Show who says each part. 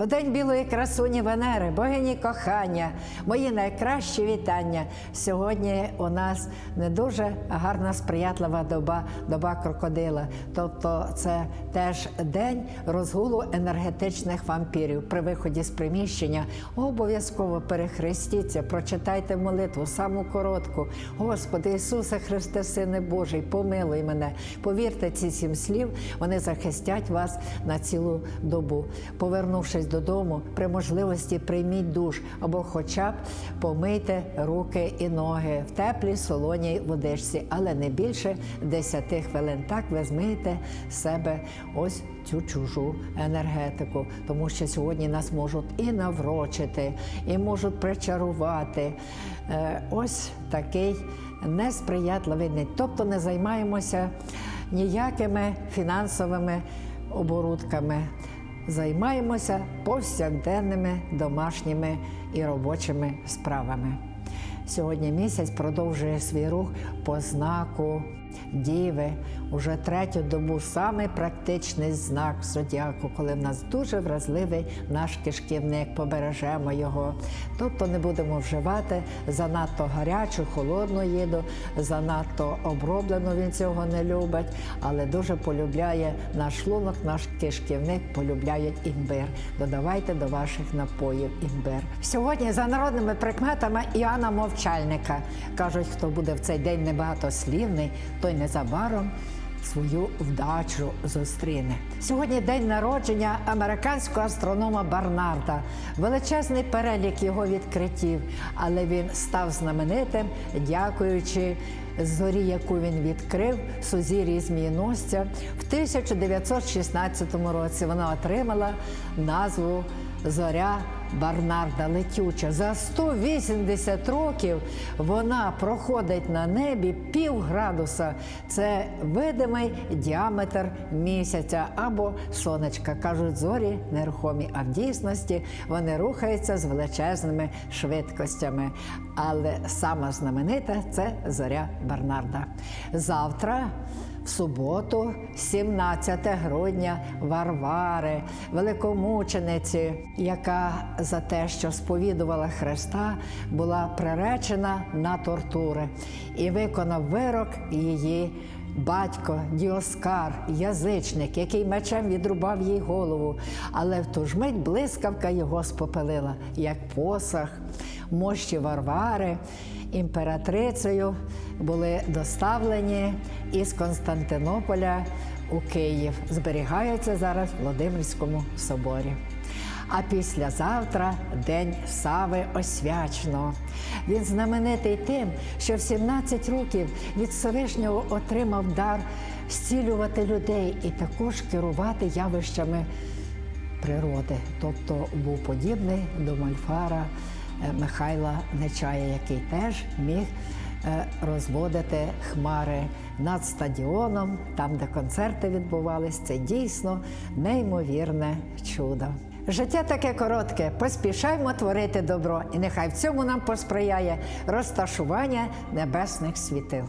Speaker 1: В день білої красуні Венери, богині кохання, мої найкращі вітання. Сьогодні у нас не дуже гарна сприятлива доба, доба крокодила. Тобто, це теж день розгулу енергетичних вампірів. При виході з приміщення обов'язково перехрестіться, прочитайте молитву, саму коротку. Господи Ісусе Христе, Сине Божий, помилуй мене. Повірте, ці сім слів вони захистять вас на цілу добу. Повернувшись додому, при можливості прийміть душ або хоча б помийте руки і ноги в теплій солоній водичці, але не більше 10 хвилин. Так ви змиєте себе ось цю чужу енергетику, тому що сьогодні нас можуть і наврочити, і можуть причарувати. Е, Ось такий несприятливий день. Тобто не займаємося ніякими фінансовими оборудками. Займаємося повсякденними домашніми і робочими справами. Сьогодні місяць продовжує свій рух по знаку Діви. Уже третю добу самий практичний знак зодіаку, коли в нас дуже вразливий наш кишківник, побережемо його. Тобто не будемо вживати занадто гарячу, холодну їду, занадто оброблену він цього не любить, але дуже полюбляє наш шлунок, наш кишківник полюбляють імбир. Додавайте до ваших напоїв імбир. Сьогодні за народними прикметами Іоанна Мовчальника кажуть, хто буде в цей день небагатослівний, той незабаром свою вдачу зустріне. Сьогодні день народження американського астронома Барнарда. Величезний перелік його відкриттів, але він став знаменитим, дякуючи зорі, яку він відкрив, сузір'ї змієносця. В 1916 році вона отримала назву Зоря Барнарда Летюча. За 180 років вона проходить на небі пів градуса. Це видимий діаметр місяця або сонечка. Кажуть, зорі нерухомі, а в дійсності вони рухаються з величезними швидкостями. Але сама знаменита це зоря Барнарда. Завтра. В суботу, 17 грудня, Варвари, великомучениці, яка за те, що сповідувала Христа, була приречена на тортури і виконав вирок її. Батько Діоскар, язичник, який мечем відрубав їй голову, але в ту ж мить блискавка його спопелила, як посах, мощі Варвари, імператрицею були доставлені із Константинополя у Київ. Зберігаються зараз в Володимирському соборі. А післязавтра день Сави Освячного. Він знаменитий тим, що в 17 років від Всевишнього отримав дар зцілювати людей і також керувати явищами природи. Тобто був подібний до Мальфара е, Михайла Нечая, який теж міг е, розводити хмари над стадіоном, там, де концерти відбувались. Це дійсно неймовірне чудо. Життя таке коротке, поспішаймо творити добро, і нехай в цьому нам посприяє розташування небесних світил.